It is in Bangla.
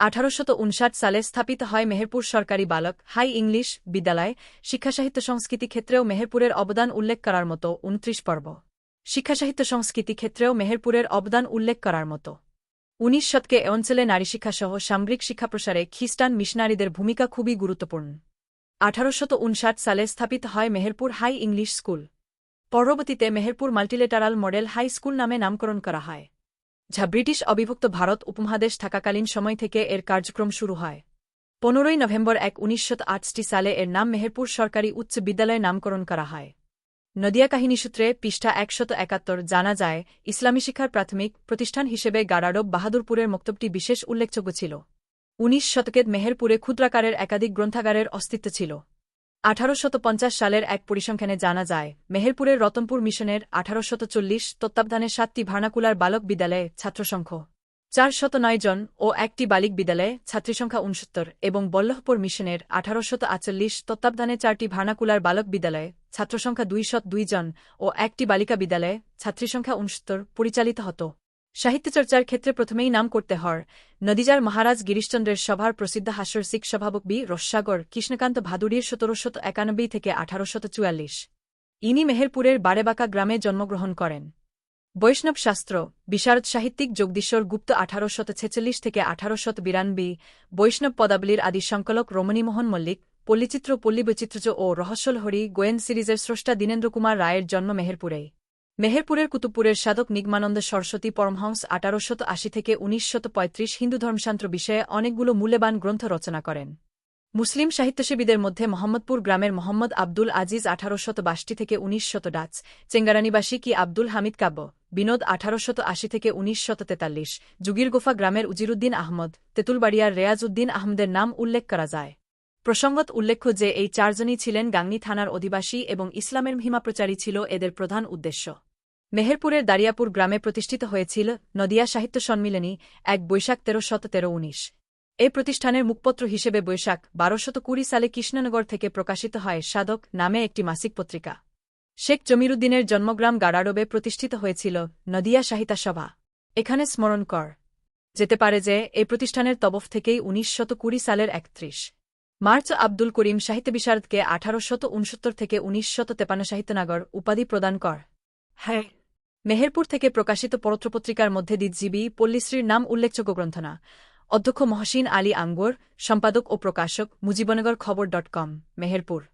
আঠারোশত সালে স্থাপিত হয় মেহেরপুর সরকারি বালক, হাই ইংলিশ বিদ্যালয় শিক্ষাসাহিত্য সংস্কৃতি ক্ষেত্রেও মেহেরপুরের অবদান উল্লেখ করার মতো উনত্রিশ পর্ব। শিক্ষাসাহিত্য সংস্কৃতি ক্ষেত্রেও মেহেরপুরের অবদান উল্লেখ করার মতো। উনিশ শতকে এ অঞ্চলে নারী শিক্ষাসহ সামরিক শিক্ষা প্রসারে খ্রিস্টান মিশনারিদের ভূমিকা খুবই গুরুত্বপূর্ণ। আঠারোশত সালে স্থাপিত হয় মেহেরপুর হাই ইংলিশ স্কুল। পরবর্তীতে Meherpur multilateral model high school নামে নামকরণ করা হয়। যা ব্রিটিশ অবিভক্ত ভারত উপমহাদেশ থাকাকালীন সময় থেকে এর কার্যক্রম শুরু হয়। পনেরোই নভেম্বর এক উনিশশো সালে এর নাম মেহেরপুর সরকারি উচ্চ বিদ্যালয়ে নামকরণ করা হয়। নদিয়া কাহিনী সূত্রে পৃষ্ঠা একশত একাত্তর জানা যায়, ইসলামী শিক্ষার প্রাথমিক প্রতিষ্ঠান হিসেবে গারাডব বাহাদুরপুরের মক্তবটি বিশেষ উল্লেখযোগ্য ছিল। উনিশ শতকের মেহেরপুরে ক্ষুদ্রাকারের একাধিক গ্রন্থাগারের অস্তিত্ব ছিল। আঠারোশত সালের এক পরিসংখ্যানে জানা যায়, মেহেরপুরের রতনপুর মিশনের চল্লিশ তত্ত্বাবধানে সাতটি ভার্নাকুলার বালক বিদ্যালয়ে ছাত্রসংখ্য চারশত নয় জন ও একটি বালিক বিদ্যালয়ে ছাত্রীসংখ্যা উনসত্তর এবং বল্লভপুর মিশনের আঠারোশত আটচল্লিশ তত্ত্বাবধানে চারটি ভার্নাকুলার বালক বিদ্যালয়ে ছাত্রসংখ্যা দুইশত দুই জন ও একটি বালিকা বিদ্যালয়ে ছাত্রীসংখ্যা উনসত্তর পরিচালিত হতো। সাহিত্যচর্চার ক্ষেত্রে প্রথমেই নাম করতে হর। নদীজার মহারাজ গিরিশচন্দ্রের সভার প্রসিদ্ধ হাস্যর শিখ সভাবক বি রস্যাগর কৃষ্ণকান্ত ভাদুরীর সতেরোশত একানব্বই থেকে আঠারোশত চুয়াল্লিশ। ইনি মেহেরপুরের বারেবাকা গ্রামে জন্মগ্রহণ করেন। বৈষ্ণব শাস্ত্র, বিশারদ সাহিত্যিক জগদীশ্বর গুপ্ত আঠারোশত ছেচল্লিশ থেকে আঠারোশত বিরানব্বই, বৈষ্ণব পদাবলীর আদি সংকলক রমণীমোহন মল্লিক, পল্লীচিত্র, পল্লীবৈচিত্র্য ও রহস্যলহরী গোয়েন সিরিজের স্রষ্টা দীনেন্দ্র কুমার রায়ের জন্ম মেহেরপুরেই। মেহেরপুরের কুতুবপুরের সাধক নিগমানন্দ সরস্বতী পরমহংস আঠারোশত আশি থেকে উনিশশত পঁয়ত্রিশ হিন্দু ধর্মশাস্ত্র বিষয়ে অনেকগুলো মূল্যবান গ্রন্থ রচনা করেন। মুসলিম সাহিত্যসেবীদের মধ্যে মোহাম্মদপুর গ্রামের মোহাম্মদ আব্দুল আজিজ আঠারোশত বাষটি থেকে উনিশশত ডাচ, চেঙ্গারানিবাসী কি আব্দুল হামিদ কাব্য, বিনোদ আঠারোশত আশি থেকে উনিশশত তেতাল্লিশ জুগিরগোফা গ্রামের উজিরুদ্দিন আহমদ, তেতুলবাড়িয়ার রেয়াজ উদ্দিন আহমদের নাম উল্লেখ করা যায়। প্রসঙ্গত উল্লেখ্য যে এই চারজনই ছিলেন গাংনি থানার অধিবাসী এবং ইসলামের মহিমা প্রচারী ছিল এদের প্রধান উদ্দেশ্য। মেহেরপুরের দারিয়াপুর গ্রামে প্রতিষ্ঠিত হয়েছিল নদিয়া সাহিত্য সম্মিলনী এক বৈশাখ তেরো শত তেরো উনিশ। এই প্রতিষ্ঠানের মুখপত্র হিসেবে বৈশাখ বারোশত কুড়ি সালে কৃষ্ণনগর থেকে প্রকাশিত হয় সাধক নামে একটি মাসিক পত্রিকা। শেখ জমিরুদ্দিনের জন্মগ্রাম গাড়ারবে প্রতিষ্ঠিত হয়েছিল নদিয়া সাহিত্য সভা। এখানে স্মরণ কর। যেতে পারে যে এই প্রতিষ্ঠানের তবফ থেকেই উনিশ শত কুড়ি সালের একত্রিশ। মার্চ আব্দুল করিম সাহিত্য বিশারদকে আঠারোশত উনসত্তর থেকে উনিশ শত তেপান্ন সাহিত্যনাগর উপাধি প্রদান কর। হ্যাঁ মেহেরপুর থেকে প্রকাশিত পত্রপত্রিকার মধ্যে দ্বিজীবী পল্লীশ্রীর নাম উল্লেখযোগ্য গ্রন্থনা। অধ্যক্ষ মহসিন আলী আঙ্গুর, সম্পাদক ও প্রকাশক মুজিবনগর খবর ডট কম, মেহেরপুর।